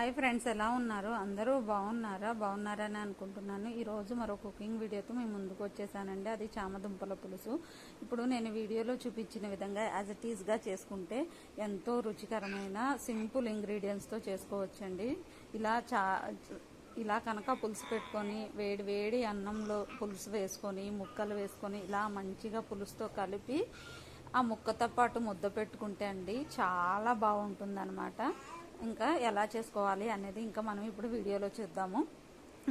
Hi friends ఎలా ఉన్నారు? అందరూ బాగున్నారా? బాగున్నారని అనుకుంటున్నాను. ఈరోజు మరో కుకింగ్ వీడియోతో మేము ముందుకు వచ్చేసానండి. అది చామదుంపల పులుసు. ఇప్పుడు నేను వీడియోలో చూపించిన విధంగా యాజ్ ఇట్ ఈస్గా చేసుకుంటే ఎంతో రుచికరమైన సింపుల్ ఇంగ్రీడియంట్స్తో చేసుకోవచ్చండి. ఇలా చా ఇలా కనుక పులుసు పెట్టుకొని వేడి వేడి అన్నంలో పులుసు వేసుకొని ముక్కలు వేసుకొని ఇలా మంచిగా పులుసుతో కలిపి ఆ ముక్కతో పాటు ముద్ద పెట్టుకుంటే అండి చాలా బాగుంటుంది ఇంకా ఎలా చేసుకోవాలి అనేది ఇంకా మనం ఇప్పుడు వీడియోలో చూద్దాము.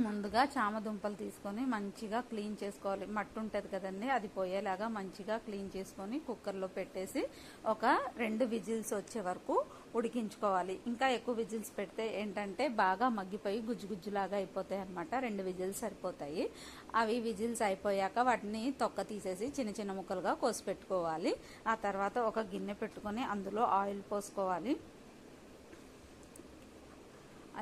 ముందుగా చామ దుంపలు తీసుకొని మంచిగా క్లీన్ చేసుకోవాలి. మట్టి ఉంటుంది కదండి అది పోయేలాగా మంచిగా క్లీన్ చేసుకొని కుక్కర్లో పెట్టేసి ఒక రెండు విజిల్స్ వచ్చే వరకు ఉడికించుకోవాలి. ఇంకా ఎక్కువ విజిల్స్ పెడితే ఏంటంటే బాగా మగ్గిపోయి గుజ్జుగుజ్జులాగా అయిపోతాయి అనమాట రెండు విజిల్స్ సరిపోతాయి. అవి విజిల్స్ అయిపోయాక వాటిని తొక్క తీసేసి చిన్న చిన్న ముక్కలుగా కోసి పెట్టుకోవాలి. ఆ తర్వాత ఒక గిన్నె పెట్టుకొని అందులో ఆయిల్ పోసుకోవాలి.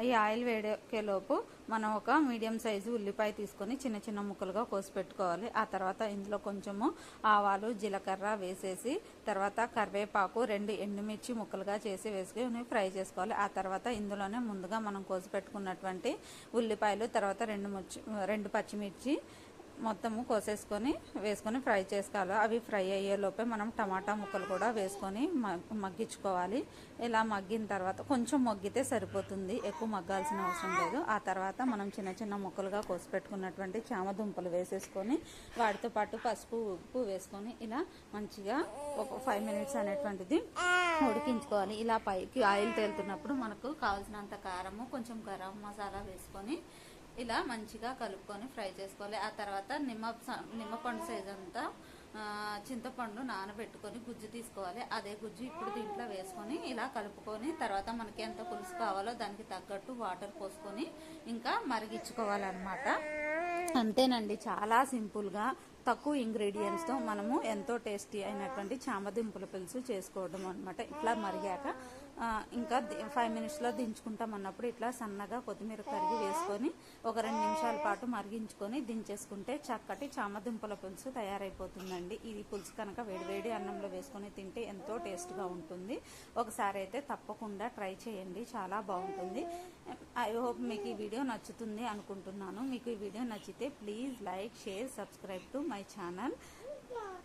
ఈ ఆయిల్ వేడెక్కేలోపు మనం ఒక మీడియం సైజు ఉల్లిపాయ తీసుకొని చిన్న చిన్న ముక్కలుగా కోసి పెట్టుకోవాలి. ఆ తర్వాత ఇందులో కొంచెము ఆవాలు జీలకర్ర వేసేసి తర్వాత కరివేపాకు రెండు ఎండుమిర్చి ముక్కలుగా చేసి వేసుకొని ఫ్రై చేసుకోవాలి. ఆ తర్వాత ఇందులోనే ముందుగా మనం కోసి పెట్టుకున్నటువంటి ఉల్లిపాయలు తర్వాత రెండు మిర్చి రెండు పచ్చిమిర్చి మొత్తము కోసేసుకొని వేసుకొని ఫ్రై చేసుకోవాలి. అవి ఫ్రై అయ్యేలోపే మనం టమాటా ముక్కలు కూడా వేసుకొని మగ్గించుకోవాలి. ఇలా మగ్గిన తర్వాత కొంచెం మగ్గితే సరిపోతుంది. ఎక్కువ మగ్గాల్సిన అవసరం లేదు. ఆ తర్వాత మనం చిన్న చిన్న ముక్కలుగా కోసి పెట్టుకున్నటువంటి చామ దుంపలు వేసేసుకొని వాటితో పాటు పసుపు ఉప్పు వేసుకొని ఇలా మంచిగా ఒక ఫైవ్ మినిట్స్ అనేటువంటిది ఉడికించుకోవాలి. ఇలా పైకి ఆయిల్ తేలుతున్నప్పుడు మనకు కావాల్సినంత కారము కొంచెం గరం మసాలా వేసుకొని ఇలా మంచిగా కలుపుకొని ఫ్రై చేసుకోవాలి. ఆ తర్వాత నిమ్మ నిమ్మపండు సైజ్ అంతా చింతపండు నానబెట్టుకొని గుజ్జు తీసుకోవాలి. అదే గుజ్జు ఇప్పుడు దీంట్లో వేసుకొని ఇలా కలుపుకొని తర్వాత మనకి ఎంత పులుసు కావాలో దానికి తగ్గట్టు వాటర్ పోసుకొని ఇంకా మరిగించుకోవాలన్నమాట. అంతేనండి. చాలా సింపుల్గా తక్కువ ఇంగ్రీడియంట్స్తో మనము ఎంతో టేస్టీ అయినటువంటి చామదింపుల పులుసు చేసుకోవడం అనమాట ఇట్లా మరిగాక ఇంకా ఫైవ్ మినిట్స్లో దించుకుంటాం అన్నప్పుడు ఇట్లా సన్నగా కొత్తిమీర కరిగి వేసుకొని ఒక రెండు నిమిషాల పాటు మరిగించుకొని దించేసుకుంటే చక్కటి చామదుంపల పులుసు తయారైపోతుందండి. ఇది పులుసు కనుక వేడివేడి అన్నంలో వేసుకొని తింటే ఎంతో టేస్ట్గా ఉంటుంది. ఒకసారి అయితే తప్పకుండా ట్రై చేయండి. చాలా బాగుంటుంది. ఐ హోప్ మీకు ఈ వీడియో నచ్చుతుంది అనుకుంటున్నాను. మీకు ఈ వీడియో నచ్చితే please like share subscribe to my channel.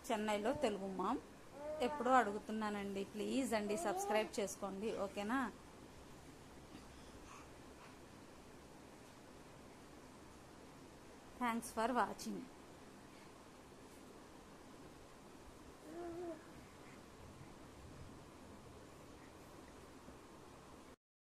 చెన్నైలో తెలుగు మామ్. ఎప్పుడూ అడుగుతున్నానండి ప్లీజ్ అండి సబ్స్క్రైబ్ చేసుకోండి ఓకేనా? Thanks for watching.